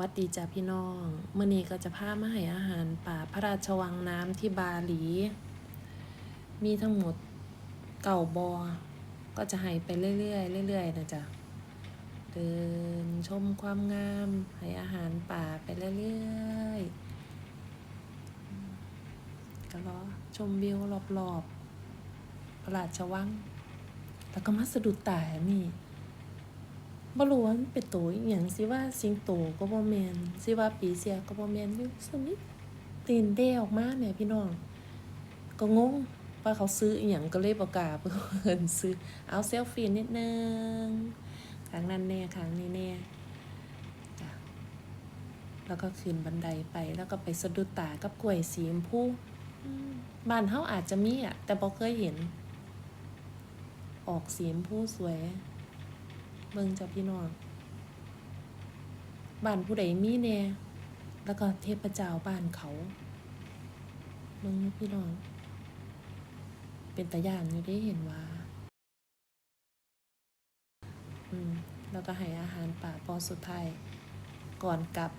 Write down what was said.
วัดดีจ้าพี่น้องเมื่อนี้ก็จะพามาให้อาหารป่าพระราชวังน้ำที่บาหลี มีทั้งหมดเก่าบอ ก็จะให้ไปเรื่อยๆเรื่อยๆนะจ๊ะ เดินชมความงาม ให้อาหารป่าไปเรื่อยๆก็รอชมวิวรอบๆพระราชวัง แล้วก็มาสะดุดตานี่ บ่รู้ว่ามันเป็นตัวอหย่างสิว่าสิงโตก็บ่แม่นสิว่าปีเสียก็บ่แม่นอยู่สมิตีนเด้ออกมาแหม่พี่น้อง ก็งงว่าเขาซื้ออหย่างก็เลยบ่กล้าเพิ่นซื้อเอาเซลฟี่นิดนึงครั้งนั้นแน่ครั้งนี้แน่จ้ะแล้วก็ขึ้นบันไดไปแล้วก็ไปสะดุดตากับกล้วยสีชมพูบ้านเฮาอาจจะมีอะแต่บ่เคยเห็น ออกสีชมพูสวย เบิ่งจ้ะพี่น้องบ้านผู้ใดมีแน่แล้วก็เทพเจ้าบ้านเขาเบิ่งพี่น้อง เป็นตาย่านอยู่ได้เห็นว่า อืมแล้วก็ให้อาหารป่าปอสุดท้ายก่อนกลับ